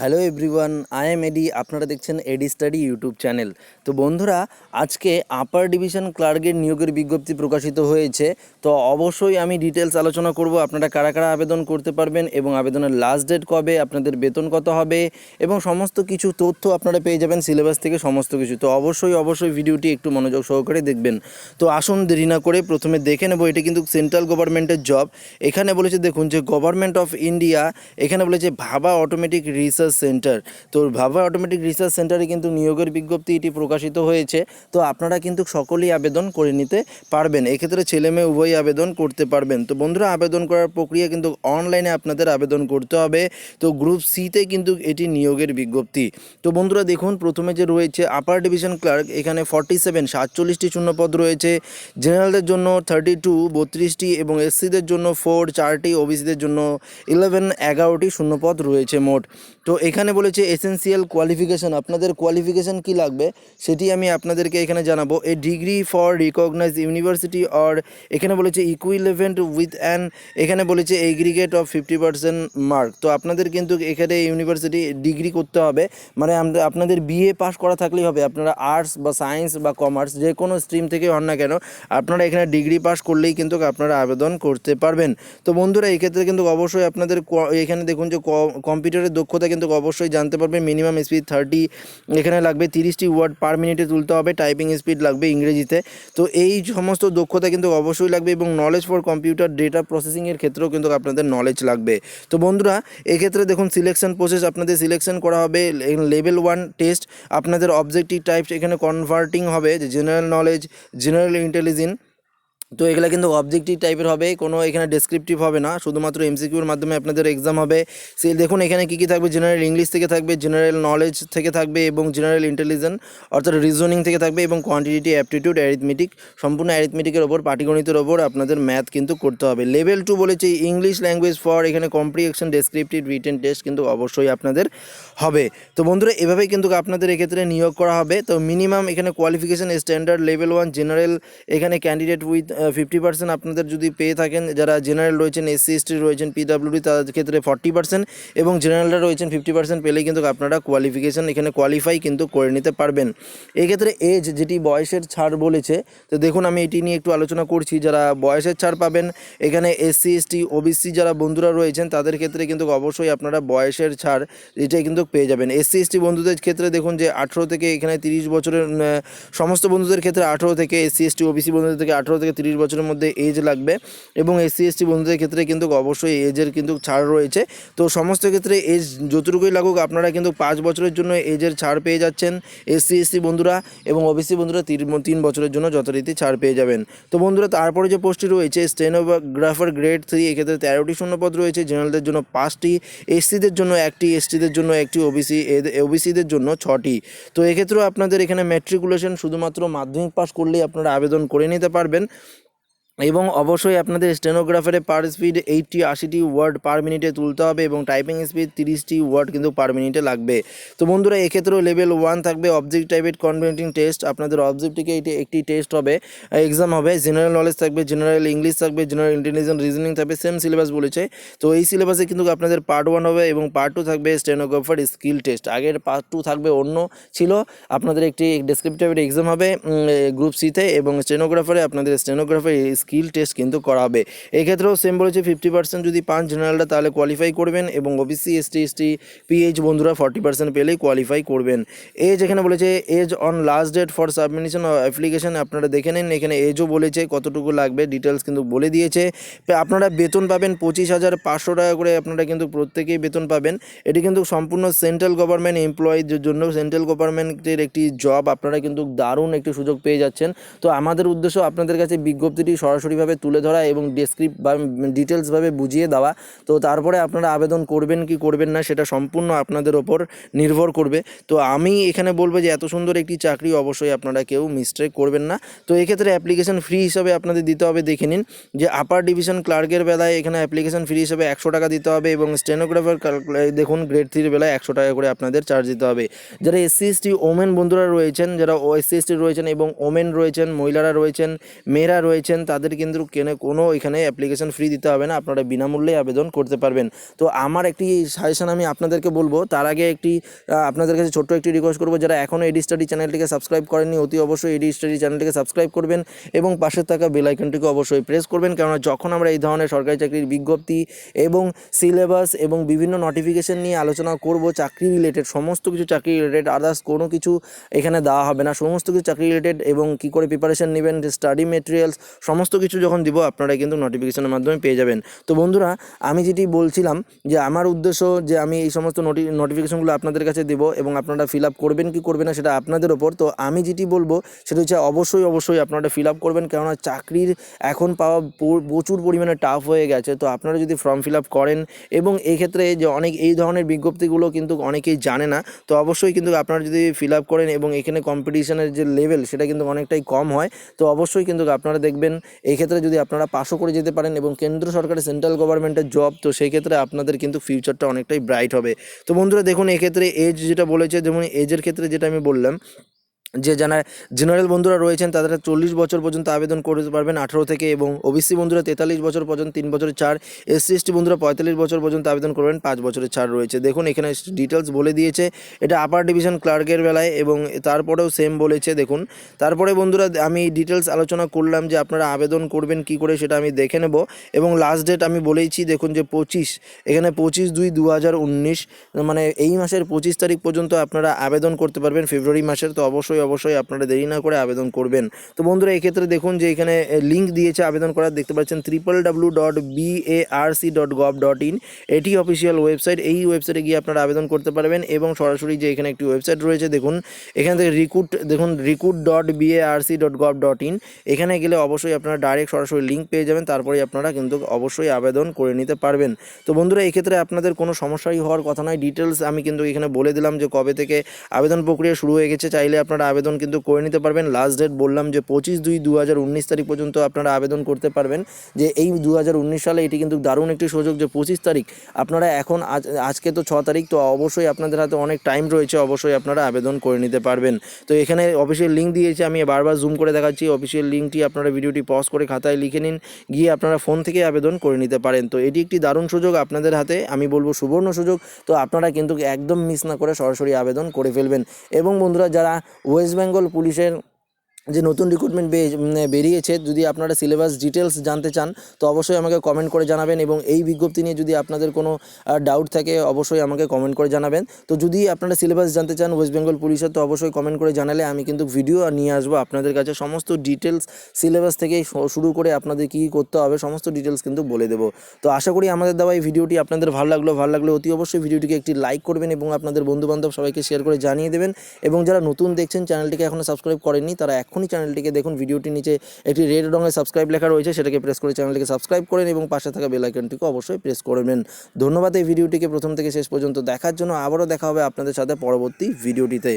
Hello everyone I am Eddie আপনারা দেখছেন এডি study YouTube channel তো বন্ধুরা, আজকে আপার ডিভিশন ক্লার্কের নিয়োগের বিজ্ঞপ্তি প্রকাশিত হয়েছে। তো অবশ্যই আমি ডিটেলস আলোচনা করব, আপনারা কারা কারা আবেদন করতে পারবেন এবং আবেদনের লাস্ট ডেট কবে, আপনাদের বেতন কত হবে এবং সমস্ত কিছু তথ্য আপনারা পেয়ে যাবেন সিলেবাস থেকে সমস্ত কিছু। তো অবশ্যই অবশ্যই ভিডিওটি একটু মনোযোগ সহকারে দেখবেন। তো আসুন দেরি না করে প্রথমে দেখে নেব, এটা কিন্তু সেন্ট্রাল গভর্নমেন্টের জব এখানে বলেছে, দেখুন যে গভর্নমেন্ট অফ ইন্ডিয়া এখানে বলেছে, ভাবা অটোমেটিক রিসার্চ সেন্টার তো ভাবা অটোমেটিক রিসার্চ সেন্টারে কিন্তু নিয়োগের বিজ্ঞপ্তি এটি প্রকাশিত হয়েছে। তো আপনারা কিন্তু সকলেই আবেদন করে নিতে পারবেন। এক্ষেত্রে ছেলে মেয়ে উভয়ই আবেদন করতে পারবেন। তো বন্ধুরা, আবেদন করার প্রক্রিয়া কিন্তু অনলাইনে আপনাদের আবেদন করতে হবে। তো গ্রুপ সিতে কিন্তু এটি নিয়োগের বিজ্ঞপ্তি। তো বন্ধুরা, দেখুন, প্রথমে যে রয়েছে আপার ডিভিশন ক্লার্ক এখানে ফর্টি সেভেন সাতচল্লিশটি শূন্যপদ রয়েছে। জেনারেলদের জন্য থার্টি টু বত্রিশটি এবং এসসিদের জন্য ফোর চারটি ওবিসিদের জন্য ইলেভেন এগারোটি শূন্যপদ রয়েছে মোট। তো এখানে বলেছে এসেন্সিয়াল কোয়ালিফিকেশান আপনাদের কোয়ালিফিকেশান কি লাগবে সেটি আমি আপনাদেরকে এখানে জানাব। A degree for recognize university or এখানে বলেছে ইকুইলেভেন্ট উইথ অ্যান এখানে বলেছে aggregate of fifty percent mark তো আপনাদের কিন্তু এখানে ইউনিভার্সিটি ডিগ্রি করতে হবে। মানে আপনাদের বিএ পাস করা থাকলেই হবে। আপনারা আর্টস বা সায়েন্স বা কমার্স যে কোনো স্ট্রিম থেকে হন না কেন, আপনারা এখানে ডিগ্রি পাস করলেই কিন্তু আপনারা আবেদন করতে পারবেন। তো বন্ধুরা এই ক্ষেত্রে কিন্তু অবশ্যই আপনাদের এখানে দেখুন যে কম্পিউটারের দক্ষতা কিন্তু অবশ্যই জানতে পারবে। মিনিমাম স্পিড থার্টি এখানে লাগবে তিরিশটি ওয়ার্ড পার মিনিটে তুলতে হবে। টাইপিং স্পিড লাগবে ইংরেজিতে। তো এই সমস্ত দক্ষতা কিন্তু অবশ্যই লাগবে এবং নলেজ ফর কম্পিউটার ডেটা প্রসেসিংয়ের ক্ষেত্রেও কিন্তু আপনাদের নলেজ লাগবে। তো বন্ধুরা, এক্ষেত্রে দেখুন সিলেকশন প্রসেস আপনাদের সিলেকশন করা হবে। লেভেল ওয়ান টেস্ট আপনাদের অবজেক্টিভ টাইপস এখানে কনভার্টিং হবে। যে জেনারেল নলেজ জেনারেল ইন্টেলিজেন্স তো এগুলো কিন্তু অবজেক্টিভ টাইপের হবে, কোনো এখানে ডেসক্রিপটিভ হবে না, শুধুমাত্র এমসিকিউর মাধ্যমে আপনাদের এক্সাম হবে। সে দেখুন, এখানে কী কী থাকবে? জেনারেল ইংলিশ থেকে থাকবে জেনারেল নলেজ থেকে থাকবে এবং জেনারেল ইন্টেলিজেন্স অর্থাৎ রিজনিং থেকে থাকবে এবং কোয়ান্টিটি অ্যাপটিটিউড অ্যারিথমেটিক সম্পূর্ণ অ্যারিথমেটিকের ওপর, পাটিগণিতের ওপর আপনাদের ম্যাথ কিন্তু করতে হবে। লেভেল টু বলেছে ইংলিশ ল্যাঙ্গুয়েজ ফর এখানে কম্প্রিহেকশন ডেসক্রিপটিভ রিটেন টেস্ট কিন্তু অবশ্যই আপনাদের হবে। তো বন্ধুরা, এভাবেই কিন্তু আপনাদের এক্ষেত্রে নিয়োগ করা হবে। তো মিনিমাম এখানে qualification standard level one general এখানে ক্যান্ডিডেট উইথ ফিফটি পার্সেন্ট আপনাদের যদি পেয়ে থাকেন, যারা জেনারেল রয়েছেন, এসসি, এসটি রয়েছেন পিডাব্লিউডি তাদের ক্ষেত্রে ফর্টি পার্সেন্ট এবং জেনারেলরা রয়েছেন ফিফটি পার্সেন্ট পেলেই কিন্তু আপনারা কোয়ালিফিকেশন এখানে কোয়ালিফাই কিন্তু করে নিতে পারবেন। এক্ষেত্রে এজ যেটি বয়সের ছাড় বলেছে, তো দেখুন আমি এটি নিয়ে একটু আলোচনা করছি। যারা বয়সের ছাড় পাবেন, এখানে এসসি, এসটি, ওবিসি যারা বন্ধুরা রয়েছেন, তাদের ক্ষেত্রে কিন্তু অবশ্যই আপনারা বয়সের ছাড় এটাই কিন্তু পেয়ে যাবেন। এসসি, এসটি বন্ধুদের ক্ষেত্রে দেখুন যে আঠেরো থেকে এখানে তিরিশ বছরের সমস্ত বন্ধুদের ক্ষেত্রে আঠেরো থেকে, এসসি, এসটি, ওবিসি বন্ধুদের থেকে আঠেরো থেকে তিরিশ বছরের মধ্যে এজ লাগবে এবং এসসি এসটি বন্ধুদের ক্ষেত্রে কিন্তু অবশ্যই এজের কিন্তু ছাড় রয়েছে। তো সমস্ত ক্ষেত্রে এজ যতটুকুই লাগুক, আপনারা কিন্তু পাঁচ বছরের জন্য এজের ছাড় পেয়ে যাচ্ছেন এসসি এসটি বন্ধুরা এবং ওবিসি বন্ধুরা তিন- তিন বছরের জন্য যথারীতি ছাড় পেয়ে যাবেন। তো বন্ধুরা, তারপরে যে পোস্টটি রয়েছে স্টেনোগ্রাফার গ্রেড থ্রি এক্ষেত্রে তেরোটি শূন্যপদ রয়েছে জেনারেলদের জন্য পাঁচটি এসসিদের জন্য একটি এসটিদের জন্য একটি ওবিসি ওবিসিদের জন্য ছটি। তো এক্ষেত্রেও আপনাদের এখানে ম্যাট্রিকুলেশন শুধুমাত্র মাধ্যমিক পাস করলেই আপনারা আবেদন করে নিতে পারবেন। এবং অবশ্যই আপনাদের স্টেনোগ্রাফারে পার স্পিড এইটটি আশিটি ওয়ার্ড পার মিনিটে তুলতে হবে এবং টাইপিং স্পিড তিরিশটি ওয়ার্ড কিন্তু পার মিনিটে লাগবে। তো বন্ধুরা, এক্ষেত্রেও লেভেল ওয়ান থাকবে অবজেক্ট টাইপের কনভেন্টিং টেস্ট আপনাদের অবজেক্টটিকে এটি একটি টেস্ট হবে। এক্সাম হবে জেনারেল নলেজ থাকবে জেনারেল ইংলিশ থাকবে জেনারেল ইন্টেলিজেন্স রিজনিং থাকবে সেম সিলেবাস বলেছে। তো এই সিলেবাসে কিন্তু আপনাদের পার্ট ওয়ান হবে এবং পার্ট টু থাকবে স্টেনোগ্রাফার স্কিল টেস্ট আগের পার্ট টু থাকবে অন্য ছিল। আপনাদের একটি ডেসক্রিপটিভের এক্সাম হবে গ্রুপ সিতে এবং স্টেনোগ্রাফারে আপনাদের স্টেনোগ্রাফার স্কিল টেস্ট কিন্তু করাবে। এক্ষেত্রেও সেম বলেছে ফিফটি পার্সেন্ট যদি পান জেনারেলরা তাহলে কোয়ালিফাই করবেন এবং ওবিসি এসটি এসটি পিএইচ বন্ধুরা ফর্টি পার্সেন্ট পেলেই কোয়ালিফাই করবেন। এজ এখানে বলেছে age on last date for submission application আপনারা দেখে নিন। এখানে এজও বলেছে, কতটুকু লাগবে ডিটেলস কিন্তু বলে দিয়েছে। আপনারা বেতন পাবেন পঁচিশ হাজার পাঁচশো টাকা করে আপনারা কিন্তু প্রত্যেকেই বেতন পাবেন। এটি কিন্তু সম্পূর্ণ সেন্ট্রাল গভর্নমেন্ট এমপ্লয়িদের জন্য সেন্ট্রাল গভর্নমেন্টের একটি জব আপনারা কিন্তু দারুণ একটি সুযোগ পেয়ে যাচ্ছেন। তো আমাদের উদ্দেশ্য আপনাদের কাছে বিজ্ঞপ্তিটি সরাসরিভাবে তুলে ধরা এবং ডেসক্রিপ বা ডিটেলসভাবে বুঝিয়ে দেওয়া। তো তারপরে আপনারা আবেদন করবেন কি করবেন না সেটা সম্পূর্ণ আপনাদের ওপর নির্ভর করবে। তো আমি এখানে বলব যে এত সুন্দর একটি চাকরি অবশ্যই আপনারা কেউ মিস্টেক করবেন না। তো এক্ষেত্রে অ্যাপ্লিকেশন ফ্রি হিসাবে আপনাদের দিতে হবে, দেখে নিন যে আপার ডিভিশন ক্লার্কের বেলায় এখানে অ্যাপ্লিকেশন ফ্রি হিসাবে একশো টাকা দিতে হবে এবং স্টেনোগ্রাফার দেখুন গ্রেড থ্রির বেলায় একশো টাকা করে আপনাদের চার্জ দিতে হবে। যারা এসসি এসটি ওমেন বন্ধুরা রয়েছেন, যারা এসসি এসটি রয়েছেন এবং ওমেন রয়েছেন, মহিলারা রয়েছেন, মেয়েরা রয়েছেন, তাদের আপনাদের কিন্তু কেনে কোনো এখানে অ্যাপ্লিকেশন ফ্রি দিতে হবে না, আপনারা বিনামূল্যে আবেদন করতে পারবেন। তো আমার একটি সাজেশন আমি আপনাদেরকে বলব, তার আগে একটি আপনাদের কাছে ছোট্ট একটি রিকোয়েস্ট করব, যারা এখনও এডি স্টাডি চ্যানেলটিকে সাবস্ক্রাইব করেননি, অতি অবশ্যই এডি স্টাডি চ্যানেলটিকে সাবস্ক্রাইব করবেন এবং পাশে থাকা বেল আইকনটিকে অবশ্যই প্রেস করবেন, কেননা যখন আমরা এই ধরনের সরকারি চাকরির বিজ্ঞপ্তি এবং সিলেবাস এবং বিভিন্ন নোটিফিকেশন নিয়ে আলোচনা করব, চাকরি রিলেটেড সমস্ত কিছু চাকরি রিলেটেড আদার্স কোনো কিছু এখানে দেওয়া হবে না। সমস্ত কিছু চাকরি রিলেটেড এবং কী করে প্রিপারেশন নেবেন স্টাডি মেটেরিয়ালস সমস্ত কিছু যখন দিব, আপনারা কিন্তু নোটিফিকেশনের মাধ্যমে পেয়ে যাবেন। তো বন্ধুরা, আমি যেটি বলছিলাম যে আমার উদ্দেশ্য যে আমি এই সমস্ত নোটি নোটিফিকেশনগুলো আপনাদের কাছে দেব এবং আপনারা ফিল আপ করবেন কি করবেন না, সেটা আপনাদের ওপর। তো আমি যেটি বলব, সেটা হচ্ছে অবশ্যই অবশ্যই আপনারা ফিল আপ করবেন, কেননা চাকরির এখন পাওয়া প্রচুর পরিমাণে টাফ হয়ে গেছে। তো আপনারা যদি ফর্ম ফিল আপ করেন এবং এই ক্ষেত্রে যে অনেক এই ধরনের বিজ্ঞপ্তিগুলো কিন্তু অনেকেই জানে না, তো অবশ্যই কিন্তু আপনারা যদি ফিল আপ করেন এবং এখানে কম্পিটিশনের যে লেভেল সেটা কিন্তু অনেকটাই কম হয়। তো অবশ্যই কিন্তু আপনারা দেখবেন এই ক্ষেত্রে যদি আপনারা পাশও করে যেতে পারেন এবং কেন্দ্র সরকারের সেন্ট্রাল গভর্নমেন্টের জব, তো সেই ক্ষেত্রে আপনাদের কিন্তু ফিউচারটা অনেকটাই ব্রাইট হবে। তো বন্ধুরা, দেখুন, এক্ষেত্রে এজ যেটা বলেছে, যেমন এজের ক্ষেত্রে যেটা আমি বললাম যে যারা জেনারেল বন্ধুরা রয়েছেন তারা চল্লিশ বছর পর্যন্ত আবেদন করতে পারবেন আঠারো থেকে এবং ওবিসি বন্ধুরা তেতাল্লিশ বছর পর্যন্ত, তিন বছরের ছাড়। এসসি, এসটি বন্ধুরা পঁয়তাল্লিশ বছর পর্যন্ত আবেদন করবেন, পাঁচ বছরের ছাড় রয়েছে। দেখুন, এখানে ডিটেলস বলে দিয়েছে, এটা আপার ডিভিশন ক্লার্কের বেলায় এবং তারপরেও সেম বলেছে, দেখুন। তারপরে বন্ধুরা, আমি ডিটেলস আলোচনা করলাম যে আপনারা আবেদন করবেন কি করে সেটা আমি দেখে নেব। এবং লাস্ট ডেট আমি বলেইছি, দেখুন যে পঁচিশ, এখানে পঁচিশ দুই দু মানে এই মাসের পঁচিশ তারিখ পর্যন্ত আপনারা আবেদন করতে পারবেন, ফেব্রুয়ারি মাসের, তো অবশ্যই অবশ্যই আপনারা দেরি না করে আবেদন করবেন। তো বন্ধুরা, এক্ষেত্রে দেখুন যে এখানে লিঙ্ক দিয়েছে আবেদন করার, দেখতে পাচ্ছেন triple W dot BARC dot gov dot in এটি অফিসিয়াল ওয়েবসাইট এই ওয়েবসাইটে গিয়ে আপনারা আবেদন করতে পারবেন এবং সরাসরি যে এখানে একটি ওয়েবসাইট রয়েছে, দেখুন, এখান থেকে রিক্রুট দেখুন recruit dot BARC dot gov dot in এখানে গেলে অবশ্যই আপনারা ডাইরেক্ট সরাসরি লিঙ্ক পেয়ে যাবেন তারপরে আপনারা কিন্তু অবশ্যই আবেদন করে নিতে পারবেন। তো বন্ধুরা, এক্ষেত্রে আপনাদের কোনো সমস্যাই হওয়ার কথা নয় ডিটেলস আমি কিন্তু এখানে বলে দিলাম যে কবে থেকে আবেদন প্রক্রিয়া শুরু হয়ে গেছে, চাইলে আপনারা আবেদন কিন্তু করে নিতে পারবেন। লাস্ট ডেট বললাম যে পঁচিশ দুই দু তারিখ পর্যন্ত আপনারা আবেদন করতে পারবেন। যে এই দু হাজার উনিশ সালে এটি কিন্তু দারুণ একটি সুযোগ যে পঁচিশ তারিখ আপনারা এখন আজ, আজকে তো ছ তারিখ, তো অবশ্যই আপনাদের হাতে অনেক টাইম রয়েছে, অবশ্যই আপনারা আবেদন করে নিতে পারবেন। তো এখানে অফিসিয়াল লিঙ্ক দিয়েছে, আমি বারবার জুম করে দেখাচ্ছি। অফিসিয়াল লিঙ্কটি আপনারা ভিডিওটি পজ করে খাতায় লিখে নিন, গিয়ে আপনারা ফোন থেকে আবেদন করে নিতে পারেন। তো এটি একটি দারুণ সুযোগ আপনাদের হাতে, আমি বলব সুবর্ণ সুযোগ। তো আপনারা কিন্তু একদম মিস না করে সরাসরি আবেদন করে ফেলবেন। এবং বন্ধুরা, যারা ওয়েস্ট বেঙ্গল পুলিশের যে নতুন রিক্রুটমেন্ট বেরিয়েছে, যদি আপনারা সিলেবাস ডিটেলস জানতে চান, তো অবশ্যই আমাকে কমেন্ট করে জানাবেন এবং এই বিজ্ঞপ্তি নিয়ে যদি আপনাদের কোনো ডাউট থাকে, অবশ্যই আমাকে কমেন্ট করে জানাবেন। তো যদি আপনারা সিলেবাস জানতে চান ওয়েস্ট বেঙ্গল পুলিশের তো অবশ্যই কমেন্ট করে জানালে আমি কিন্তু ভিডিও নিয়ে আসব আপনাদের কাছে। সমস্ত ডিটেলস সিলেবাস থেকে শুরু করে আপনাদের কী করতে হবে, সমস্ত ডিটেলস কিন্তু বলে দেবো। তো আশা করি আমাদের দেওয়া এই ভিডিওটি আপনাদের ভালো লাগল, ভালো লাগলে অতি অবশ্যই ভিডিওটিকে একটি লাইক করবেন এবং আপনাদের বন্ধুবান্ধব সবাইকে শেয়ার করে জানিয়ে দেবেন। এবং যারা নতুন দেখছেন চ্যানেলটিকে এখনও সাবস্ক্রাইব করেননি, তারা এখনই চ্যানেলটিকে দেখুন। ভিডিওটি নিচে একটি রেড রঙের সাবস্ক্রাইব লেখা রয়েছে, সেটাকে প্রেস করে চ্যানেলটিকে সাবস্ক্রাইব করেন এবং পাশে থাকা বেলাইকনটিকে অবশ্যই প্রেস করবেন ধন্যবাদ এই ভিডিওটিকে প্রথম থেকে শেষ পর্যন্ত দেখার জন্য। আবারও দেখা হবে আপনাদের সাথে পরবর্তী ভিডিওটিতে।